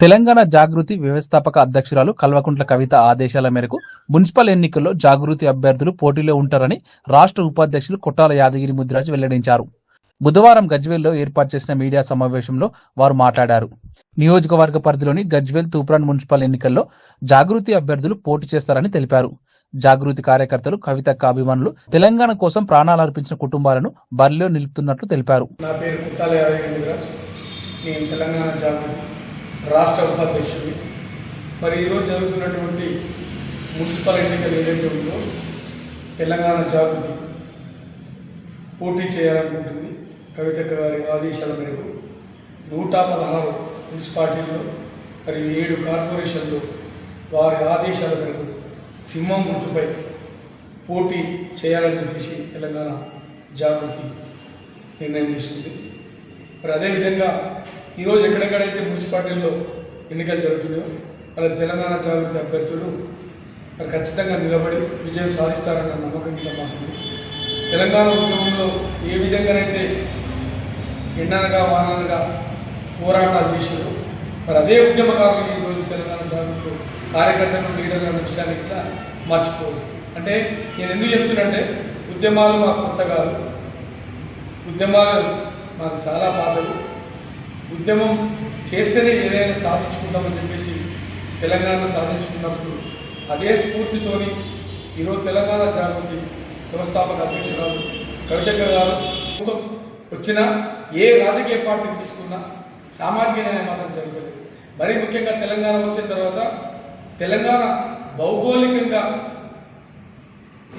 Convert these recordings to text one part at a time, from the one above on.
తెలంగాణ జాగృతి వ్యవస్థాపక అధ్యక్షురాలు కల్వకుంట్ల కవిత ఆదేశాల మేరకు మున్సిపల్ ఎన్నికల్లో జాగృతి అభ్యర్థులు పోటీలో ఉంటారని రాష్ట్ర ఉపాధ్యక్షులు కొట్టాల యాదగిరి ముద్రాజ్ వెల్లడించారు. బుధవారం గజ్వేల్లో ఏర్పాటు చేసిన మీడియా సమావేశంలో వారు మాట్లాడారు. నియోజకవర్గ పరిధిలోని గజ్వేల్ తూప్రాన్ మున్సిపల్ ఎన్నికల్లో జాగృతి అభ్యర్థులు పోటీ చేస్తారని తెలిపారు. జాగృతి కార్యకర్తలు కవితక్క అభిమానులు తెలంగాణ కోసం ప్రాణాలు అర్పించిన కుటుంబాలను బరిలో నిలుపుతున్నట్లు తెలిపారు. నా పేరు నేను తెలంగాణ జాగృతి రాష్ట్ర ఉపాధ్యక్షుడి మరి ఈరోజు జరుగుతున్నటువంటి మున్సిపల్ ఎన్నికలు ఏదైతే ఉందో తెలంగాణ జాగృతి పోటీ చేయాలనుకుంటుంది కవిత గారి ఆదేశాల మేరకు. నూట పదహారు మున్సిపాలిటీల్లో మరి ఏడు కార్పొరేషన్లు వారి ఆదేశాల మేరకు సింహం గుర్తుపై పోటీ చేయాలని చెప్పేసి తెలంగాణ జాగృతి నిర్ణయం తీసుకుంది. మరి అదేవిధంగా ఈరోజు ఎక్కడెక్కడైతే మున్సిపాలిటీల్లో ఎన్నికలు జరుగుతున్నాయో అలా తెలంగాణ జాగృతి అభ్యర్థులు మరి ఖచ్చితంగా నిలబడి విజయం సాధిస్తారన్న నమ్మకం కింద మాకుంది. తెలంగాణ ఉద్యమంలో ఏ విధంగానైతే ఎండనగా వాననగా పోరాటాలు చేసారో మరి అదే ఉద్యమకారులు ఈరోజు తెలంగాణ జాగృతిలో కార్యకర్తలు లీడర్లు అన్న విషయాన్ని కూడా మర్చిపోదు అంటే నేను ఎందుకు చెప్తున్నంటే ఉద్యమాలు మాకు కొత్త కాదు. ఉద్యమాలు మాకు చాలా బాధలు. ఉద్యమం చేస్తేనే ఏదైనా సాధించుకుంటామని చెప్పేసి తెలంగాణ సాధించుకున్నప్పుడు అదే స్ఫూర్తితోని ఈరోజు తెలంగాణ జాగృతి వ్యవస్థాపక అధ్యక్షురాలు కవితక్క గారు వచ్చిన ఏ రాజకీయ పార్టీని తీసుకున్నా సామాజిక న్యాయం మాత్రం జరుగుతుంది. మరీ ముఖ్యంగా తెలంగాణ వచ్చిన తర్వాత తెలంగాణ భౌగోళికంగా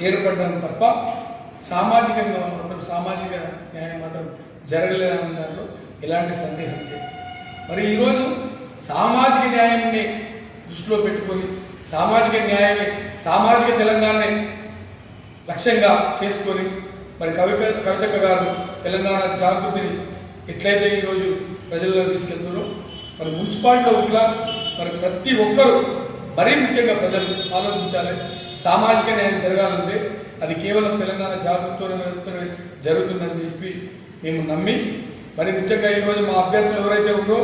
ఏర్పడడం తప్ప సామాజికంగా మాత్రం సామాజిక న్యాయం మాత్రం జరగలేదని దాంట్లో ఎలాంటి సందేహం లేదు. మరి ఈరోజు సామాజిక న్యాయాన్ని దృష్టిలో పెట్టుకొని సామాజిక న్యాయమే సామాజిక తెలంగాణనే లక్ష్యంగా చేసుకొని మరి కవి కవితక్క గారు తెలంగాణ జాగృతిని ఎట్లయితే ఈరోజు ప్రజల్లో తీసుకెళ్తున్నారో మరి మున్సిపాలిటీలో ఇట్లా మరి ప్రతి ఒక్కరూ మరీ ముఖ్యంగా ప్రజలు ఆలోచించాలి. సామాజిక న్యాయం జరగాలంటే అది కేవలం తెలంగాణ జాగృతితోనే జరుగుతుందని చెప్పి మేము నమ్మి మరి ముఖ్యంగా ఈరోజు మా అభ్యర్థులు ఎవరైతే ఉన్నారో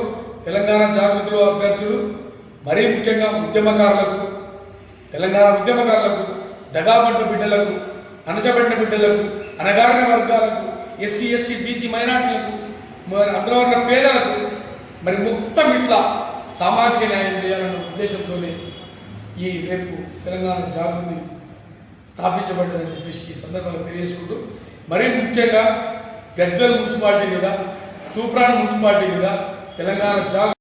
తెలంగాణ జాగృతులు అభ్యర్థులు మరీ ముఖ్యంగా ఉద్యమకారులకు తెలంగాణ ఉద్యమకారులకు దగాబడ్డ బిడ్డలకు అణచబడిన బిడ్డలకు అనగారిన వర్గాలకు ఎస్సీ ఎస్టీ బీసీ మైనార్టీలకు అందులో ఉన్న పేదలకు మరి మొత్తం ఇట్లా సామాజిక న్యాయం చేయాలన్న ఉద్దేశంతోనే ఈ రేపు తెలంగాణ జాగృతి స్థాపించబడ్డదని చెప్పేసి ఈ సందర్భంగా తెలియజేసుకుంటూ మరీ ముఖ్యంగా గజ్వల్ మున్సిపాలిటీ మీద తూప్రాన్ మున్సిపాలిటీ మీద తెలంగాణ జాగ్